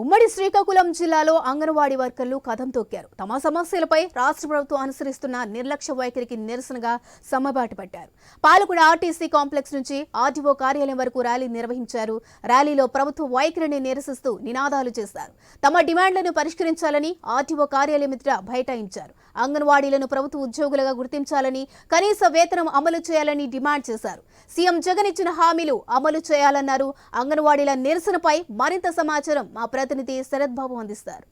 ఉమ్మడి శ్రీకాకుళం జిల్లాలో అంగన్వాడీ వర్కర్లు కథం తొక్కారు. తమ సమస్యలపై రాష్ట్ర ప్రభుత్వం అనుసరిస్తున్న నిర్లక్ష్య వైఖరికి నిరసనగా సమ్మబాటు పట్టారు. పాలకుడ ఆర్టీసీ కాంప్లెక్స్ నుంచి ఆర్టీఓ కార్యాలయం వరకు ర్యాలీ నిర్వహించారు. ర్యాలీలో ప్రభుత్వ వైఖరిని నిరసిస్తూ నినాదాలు చేశారు. తమ డిమాండ్లను పరిష్కరించాలని ఆర్టీఓ కార్యాలయం ఎదుట బైఠాయించారు. అంగన్వాడీలను ప్రభుత్వ ఉద్యోగులుగా గుర్తించాలని కనీస వేతనం అమలు చేయాలని డిమాండ్ చేశారు. సీఎం జగన్ ఇచ్చిన హామీలు అమలు చేయాలన్నారు. అంగన్వాడీల నిరసనపై మరింత సమాచారం మా ప్రతినిధి శరత్ బాబు అందిస్తారు.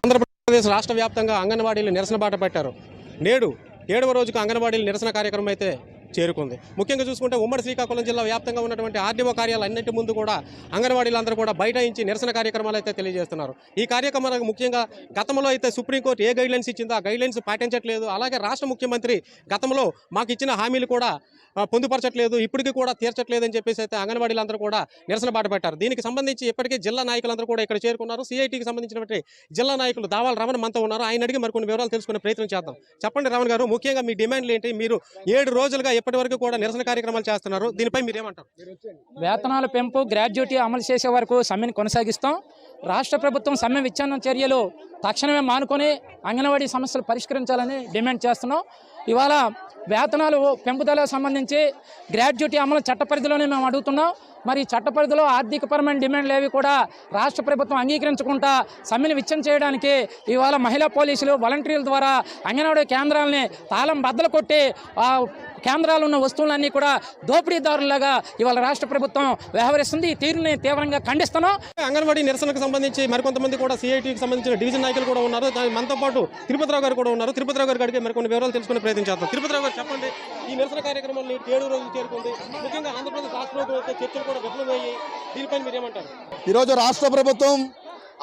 ఆంధ్రప్రదేశ్ రాష్ట్ర వ్యాప్తంగా అంగన్వాడీలు నిరసన బాట పెట్టారు. నేడు ఏడవ రోజుకు అంగన్వాడీలు నిరసన కార్యక్రమం అయితే చేరుకుంది. ముఖ్యంగా చూసుకుంటే ఉమ్మడి శ్రీకాకుళం జిల్లా వ్యాప్తంగా ఉన్నటువంటి ఆర్డీఓ కార్యాలయాలు అన్నింటి ముందు కూడా అంగన్వాడీలందరూ కూడా బైఠాయించి నిరసన కార్యక్రమాలు అయితే తెలియజేస్తున్నారు. ఈ కార్యక్రమాలకు ముఖ్యంగా గతంలో అయితే సుప్రీంకోర్టు ఏ గైడ్లైన్స్ ఇచ్చిందో ఆ గైడ్లైన్స్ పాటించట్లేదు. అలాగే రాష్ట్ర ముఖ్యమంత్రి గతంలో మాకు ఇచ్చిన హామీలు కూడా పొందుపరచట్లేదు. ఇప్పటికీ కూడా తీర్చట్లేదు అని చెప్పేసి అయితే అంగన్వాడీలందరూ కూడా నిరసన బాట పెట్టారు. దీనికి సంబంధించి ఇప్పటికే జిల్లా నాయకులందరూ కూడా ఇక్కడ చేరుకున్నారు. సిఐటికి సంబంధించినటువంటి జిల్లా నాయకులు దావాల రమణ మనతో ఉన్నారు. ఆయన అడిగి మరికొన్ని వివరాలు తెలుసుకునే ప్రయత్నం చేద్దాం. చెప్పండి రమణ గారు ముఖ్యంగా మీ డిమాండ్లు ఏంటి? మీరు ఏడు రోజులుగా ఇప్పటి వరకు కూడా నిరసన కార్యక్రమాలు చేస్తున్నారు. దీనిపై మీరు ఏమంటారు వేతనాల పెంపు గ్రాడ్యుటీ అమలు చేసే వరకు సమ్మెను కొనసాగిస్తాం. రాష్ట్ర ప్రభుత్వం సమ్మె విచ్ఛిన్నం చర్యలు తక్షణమే మానుకొని అంగన్వాడీ సమస్యలు పరిష్కరించాలని డిమాండ్ చేస్తున్నాం. ఇవాళ వేతనాలు పెంపుదలకు సంబంధించి గ్రాడ్యుటీ అమలు చట్ట పరిధిలోనే మేము అడుగుతున్నాం. మరి చట్ట పరిధిలో ఆర్థికపరమైన డిమాండ్లు ఏవి కూడా రాష్ట్ర ప్రభుత్వం అంగీకరించకుండా సమ్మెను విచ్చం చేయడానికి ఇవాళ మహిళా పోలీసులు వాలంటీర్ల ద్వారా అంగన్వాడీ కేంద్రాలని తాళం బద్దలు కొట్టి కేంద్రాలు ఉన్న వస్తువులన్నీ కూడా దోపిడీదారులాగా ఇవాళ రాష్ట్ర ప్రభుత్వం వ్యవహరిస్తుంది. ఈ తీరుని తీవ్రంగా ఖండిస్తున్నాం. అంగన్వాడీ నిరసనకు సంబంధించి మరికొంతమంది కూడా సిఐటికి సంబంధించిన డివిజన్ నాయకులు కూడా ఉన్నారు. దాని మనతో పాటు తిరుపతిరావు గారు కూడా ఉన్నారు. తిరుపతిరావు గారు అడిగి మరికొన్ని వివరాలు తెలుసుకునే ప్రయత్నం చేద్దాం. తిరుపతిరావు గారు చెప్పండి ఈ నిరసన కార్యక్రమంలో నేడు ఏడు రోజులు చేరుకుంది. ముఖ్యంగా ఆంధ్రప్రదేశ్ రాష్ట్ర ప్రభుత్వం అయితే చర్చలు కూడా విఫలమయ్యాయి. దీనిపై మీరు ఏమంటారు? ఈరోజు రాష్ట్ర ప్రభుత్వం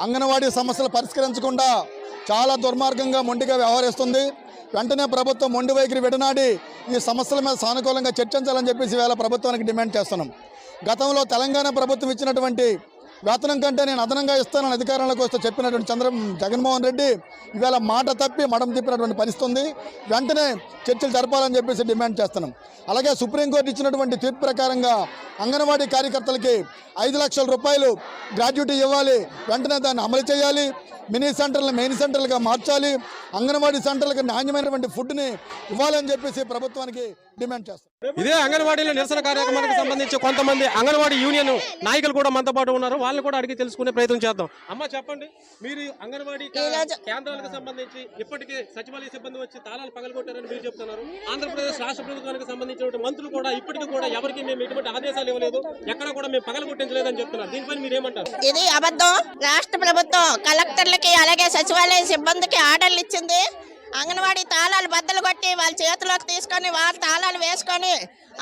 అంగన్వాడీ సమస్యలు పరిష్కరించకుండా చాలా దుర్మార్గంగా మొండిగా వ్యవహరిస్తుంది. వెంటనే ప్రభుత్వం మొండి వైఖరి విడనాడి ఈ సమస్యల మీద సానుకూలంగా చర్చించాలని చెప్పేసి వేళ ప్రభుత్వానికి డిమాండ్ చేస్తున్నాం. గతంలో తెలంగాణ ప్రభుత్వం ఇచ్చినటువంటి వేతనం కంటే నేను అదనంగా ఇస్తానని అధికారంలోకి వస్తే చెప్పినటువంటి చంద్ర జగన్మోహన్ రెడ్డి ఇవాళ మాట తప్పి మడం తిప్పినటువంటి పరిస్థితుంది వెంటనే చర్చలు జరపాలని చెప్పేసి డిమాండ్ చేస్తున్నాం. అలాగే సుప్రీంకోర్టు ఇచ్చినటువంటి తీర్పు ప్రకారంగా అంగన్వాడీ కార్యకర్తలకి ఐదు లక్షల రూపాయలు గ్రాడ్యుటీ ఇవ్వాలి. వెంటనే దాన్ని అమలు చేయాలి. మినీ సెంటర్లు మెయిన్ సెంటర్లుగా మార్చాలి. అంగన్వాడీ సెంటర్లకు నాణ్యమైనటువంటి ఫుడ్ని ఇవ్వాలని చెప్పేసి ప్రభుత్వానికి డిమాండ్ చేస్తాం ఇదే అంగన్వాడీల నిరసన కార్యక్రమానికి సంబంధించి కొంతమంది అంగన్వాడీ యూనియన్ నాయకులు కూడా మనతో పాటు ఉన్నారు. వాళ్ళని కూడా అడిగి తెలుసుకునే ప్రయత్నం చేద్దాం. అమ్మ చెప్పండి. మీరు అంగన్వాడీ కేంద్రాలకు సంబంధించి ఇప్పటికే సచివాలయ సిబ్బంది వచ్చి తాళాలు పగలగొట్టారని మీరు చెప్తున్నారు. ఆంధ్రప్రదేశ్ రాష్ట్ర ప్రభుత్వానికి సంబంధించిన మంత్రులు కూడా ఇప్పటికీ కూడా ఎవరికి మేము ఎటువంటి ఆదేశాలు ఇవ్వలేదు. ఎక్కడ కూడా మేము పగలగొట్టించలేదని చెప్తున్నారు. దీనిపై మీరు ఏమంటారు? ఇది అబద్ధం. రాష్ట్ర ప్రభుత్వం కలెక్టర్లకి అలాగే సచివాలయ సిబ్బందికి ఆర్డర్లు ఇచ్చింది. అంగన్వాడీ తాళాలు బద్దలు కొట్టి వాళ్ళ చేతిలోకి తీసుకొని వాళ్ళ తాళాలు వేసుకొని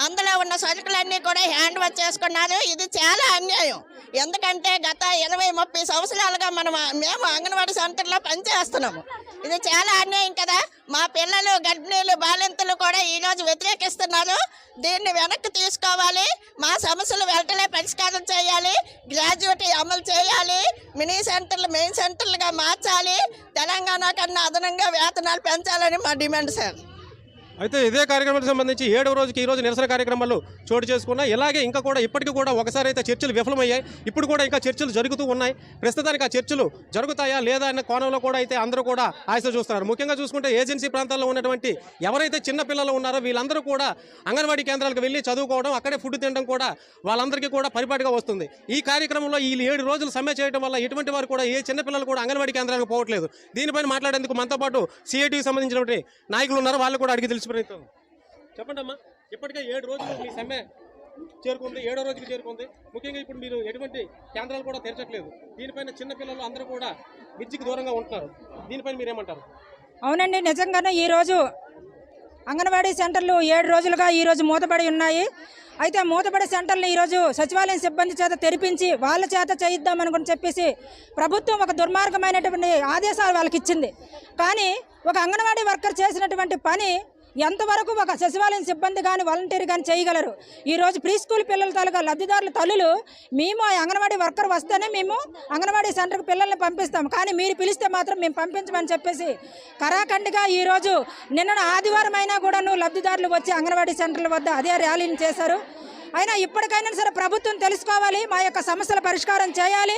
అందులో ఉన్న సరుకులన్నీ కూడా హ్యాండ్ వాష్ చేసుకున్నారు. ఇది చాలా అన్యాయం. ఎందుకంటే గత ఇరవై ముప్పై సంవత్సరాలుగా మనం మేము అంగన్వాడీ సెంటర్లో పనిచేస్తున్నాము. ఇది చాలా అన్యాయం కదా. మా పిల్లలు గర్భిణీలు బాలింతలు కూడా ఈరోజు వ్యతిరేకిస్తున్నారు. దీన్ని వెనక్కి తీసుకోవాలి. మా సమస్యలు వెంటనే పరిష్కారం చేయాలి. గ్రాడ్యుయేటీ అమలు చేయాలి. మినీ సెంటర్లు మెయిన్ సెంటర్లుగా మార్చాలి. తెలంగాణ కన్నా అదనంగా వేతనాలు పెంచాలని మా డిమాండ్ సార్. అయితే ఇదే కార్యక్రమానికి సంబంధించి ఏడవ రోజుకి ఈ రోజు నిరసన కార్యక్రమాలు చోటు చేసుకున్నాయి ఇలాగే ఇంకా కూడా ఇప్పటికీ కూడా ఒకసారి అయితే చర్చలు విఫలమయ్యాయి. ఇప్పుడు కూడా ఇంకా చర్చలు జరుగుతూ ఉన్నాయి. ప్రస్తుతానికి ఆ చర్చలు జరుగుతాయా లేదా అన్న కోణంలో కూడా అయితే అందరూ కూడా ఆశ చూస్తున్నారు. ముఖ్యంగా చూసుకుంటే ఏజెన్సీ ప్రాంతాల్లో ఉన్నటువంటి ఎవరైతే చిన్న పిల్లలు ఉన్నారో వీళ్ళందరూ కూడా అంగన్వాడీ కేంద్రాలకు వెళ్ళి చదువుకోవడం అక్కడే ఫుడ్ తినడం కూడా వాళ్ళందరికీ కూడా పరిపాటిగా వస్తుంది. ఈ కార్యక్రమంలో ఈ ఏడు రోజులు సమ్మె చేయడం వల్ల ఇటువంటి వారు కూడా ఏ చిన్నపిల్లలు కూడా అంగన్వాడీ కేంద్రాలకు పోవట్లేదు. దీనిపైన మాట్లాడేందుకు మనతో పాటు సిఐటికి సంబంధించినటువంటి నాయకులు ఉన్నారు వాళ్ళు కూడా అడిగి తెలిసి ప్రయత్నం చెప్పండి అమ్మా ఇప్పటికే ఏడు రోజులు మీ సమ్మె చేరుకుంది ఏడో రోజుకి చేరుకుంది. ముఖ్యంగా ఇప్పుడు మీరు ఎటువంటి కేంద్రాలు కూడా తెరచట్లేదు. దీనిపైన చిన్నపిల్లలు అందరూ కూడా విద్యకు దూరంగా ఉంటున్నారు. దీనిపైన మీరేమంటారు? అవునండి నిజంగానే ఈరోజు అంగన్వాడీ సెంటర్లు ఏడు రోజులుగా ఈరోజు మూతపడి ఉన్నాయి. అయితే మూతపడే సెంటర్లు ఈరోజు సచివాలయం సిబ్బంది చేత తెరిపించి వాళ్ళ చేత చేయిద్దామనుకుని చెప్పేసి ప్రభుత్వం ఒక దుర్మార్గమైనటువంటి ఆదేశాలు వాళ్ళకి ఇచ్చింది కానీ ఒక అంగన్వాడీ వర్కర్ చేసినటువంటి పని ఎంతవరకు ఒక సచివాలయం సిబ్బంది కానీ వాలంటీర్ కానీ చేయగలరు? ఈరోజు ప్రీ స్కూల్ పిల్లల తాలూకా లబ్ధిదారుల తల్లులు మేము ఆ అంగన్వాడీ వర్కర్ వస్తేనే మేము అంగన్వాడీ సెంటర్కి పిల్లల్ని పంపిస్తాం. కానీ మీరు పిలిస్తే మాత్రం మేము పంపించమని చెప్పేసి కరాఖండిగా ఈరోజు నిన్న ఆదివారం అయినా కూడాను లబ్ధిదారులు వచ్చి అంగన్వాడీ సెంటర్ల వద్ద అదే ర్యాలీని చేశారు. అయినా ఇప్పటికైనా సరే ప్రభుత్వం తెలుసుకోవాలి మా యొక్క సమస్యల పరిష్కారం చేయాలి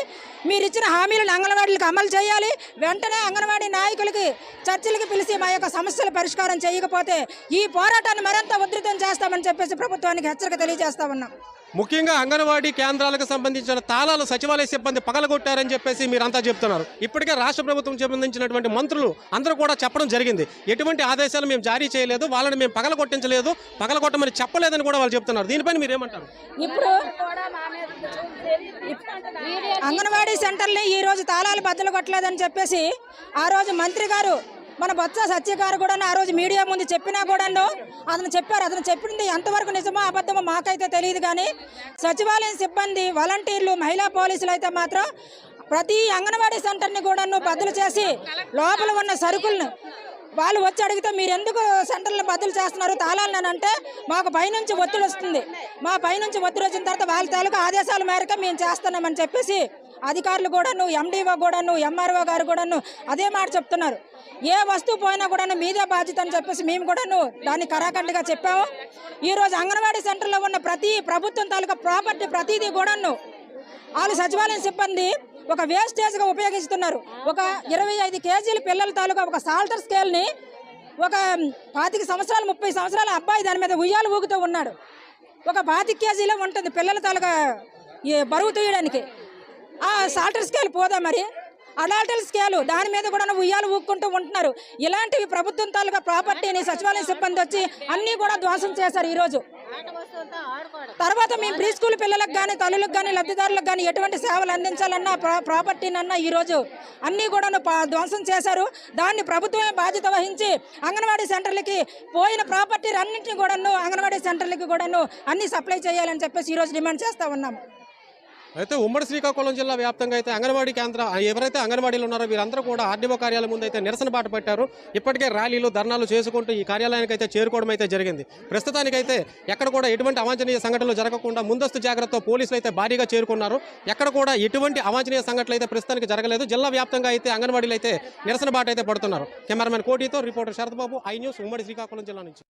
మీరు ఇచ్చిన హామీలను అంగన్వాడీలకు అమలు చేయాలి వెంటనే అంగన్వాడీ నాయకులకి చర్చలకు పిలిచి మా యొక్క సమస్యల పరిష్కారం చేయకపోతే ఈ పోరాటాన్ని మరింత ఉధృతం చేస్తామని చెప్పేసి ప్రభుత్వానికి హెచ్చరిక తెలియజేస్తా ఉన్నాం. ముఖ్యంగా అంగన్వాడీ కేంద్రాలకు సంబంధించిన తాళాలు సచివాలయ సిబ్బంది పగలగొట్టారని చెప్పేసి మీరంతా చెప్తున్నారు. ఇప్పటికే రాష్ట్ర ప్రభుత్వం సంబంధించినటువంటి మంత్రులు అందరూ కూడా చెప్పడం జరిగింది. ఎటువంటి ఆదేశాలు మేము జారీ చేయలేదు వాళ్ళని మేము పగలగొట్టించలేదు పగలగొట్టమని చెప్పలేదని కూడా వాళ్ళు చెప్తున్నారు. దీనిపైన మీరు ఏమంటారు ఇప్పుడు అంగన్వాడీ సెంటర్ని ఈ రోజు తాళాలు బద్దలు కొట్టలేదని చెప్పేసి ఆ రోజు మంత్రి గారు మన బొత్స సత్యకారు కూడా ఆ రోజు మీడియా ముందు చెప్పినా కూడాను అతను చెప్పారు. అతను చెప్పింది ఎంతవరకు నిజమో అబద్ధమో మాకైతే తెలియదు కానీ సచివాలయం సిబ్బంది వాలంటీర్లు మహిళా పోలీసులు అయితే మాత్రం ప్రతి అంగన్వాడీ సెంటర్ని కూడాను బద్దలు చేసి లోపల ఉన్న సరుకులను వాళ్ళు వచ్చి అడిగితే మీరు ఎందుకు సెంటర్లను బదులు చేస్తున్నారు? తాళాలని అంటే మాకు పైనుంచి ఒత్తిడి వస్తుంది. మా పైనుంచి ఒత్తిడి వచ్చిన తర్వాత వాళ్ళ తాలూకు ఆదేశాల మేరకు మేము చేస్తున్నామని చెప్పేసి అధికారులు కూడాను ఎండీఓ కూడాను ఎంఆర్ఓ గారు కూడాను అదే మాట చెప్తున్నారు. ఏ వస్తువు పోయినా కూడాను మీదే బాధ్యత అని చెప్పేసి మేము కూడాను దాన్ని కరాఖండిగా చెప్పాము. ఈరోజు అంగన్వాడీ సెంటర్లో ఉన్న ప్రతి ప్రభుత్వం తాలూకా ప్రాపర్టీ ప్రతిదీ కూడాను వాళ్ళు సచివాలయం సిబ్బంది ఒక వేస్టేజ్గా ఉపయోగిస్తున్నారు. ఒక ఇరవై ఐదు కేజీల పిల్లల తాలూకా ఒక సాల్టర్ స్కేల్ని ఒక పాతిక సంవత్సరాలు ముప్పై సంవత్సరాల అబ్బాయి దాని మీద ఉయ్యాలు ఊగుతూ ఉన్నాడు. ఒక పాతిక కేజీలో ఉంటుంది పిల్లల తాలూకా బరువు తీయడానికి. ఆ సాల్టర్ స్కేల్ పోదా మరి? అడాల్టల్ స్కేలు దాని మీద కూడా ఉయ్యాలు ఊక్కుంటూ ఉంటున్నారు. ఇలాంటివి ప్రభుత్వం తాలూకా ప్రాపర్టీని సచివాలయం సిబ్బంది వచ్చి అన్నీ కూడా ధ్వంసం చేశారు ఈరోజు. తర్వాత మేము ప్రీ స్కూల్ పిల్లలకు కానీ తల్లులకు కానీ లబ్ధిదారులకు కానీ ఎటువంటి సేవలు అందించాలన్నా ప్రా- ప్రాపర్టీనన్నా ఈరోజు అన్నీ కూడా ధ్వంసం చేశారు. దాన్ని ప్రభుత్వమే బాధ్యత వహించి అంగన్వాడీ సెంటర్లకి పోయిన ప్రాపర్టీ అన్నింటినీ కూడాను అంగన్వాడీ సెంటర్లకి కూడాను అన్ని సప్లై చేయాలని చెప్పేసి ఈరోజు డిమాండ్ చేస్తా ఉన్నాము. అయితే ఉమ్మడి శ్రీకాకుళం జిల్లా వ్యాప్తంగా అయితే అంగన్వాడీ కేంద్ర ఎవరైతే అంగన్వాడీలు ఉన్నారో వీరందరూ కూడా ఆర్డీఓ కార్యాలయం ముందు అయితే నిరసన బాట పట్టారు. ఇప్పటికే ర్యాలీలు ధర్నాలు చేసుకుంటూ ఈ కార్యాలయానికి అయితే చేరుకోవడం అయితే జరిగింది. ప్రస్తుతానికైతే ఎక్కడ కూడా ఎటువంటి అవాంఛనీయ సంఘటనలు జరగకుండా ముందస్తు జాగ్రత్తతో పోలీసులు అయితే భారీగా చేరుకున్నారు. ఎక్కడ కూడా ఎటువంటి అవాంఛనీయ సంఘటనలు అయితే ప్రస్తుతానికి జరగలేదు. జిల్లా వ్యాప్తంగా అయితే అంగన్వాడీలు అయితే నిరసన బాట అయితే పడుతున్నారు. కెమెరామెన్ కోటితో రిపోర్టర్ శరత్బాబు ఐ న్యూస్ ఉమ్మడి శ్రీకాకుళం జిల్లా నుంచి.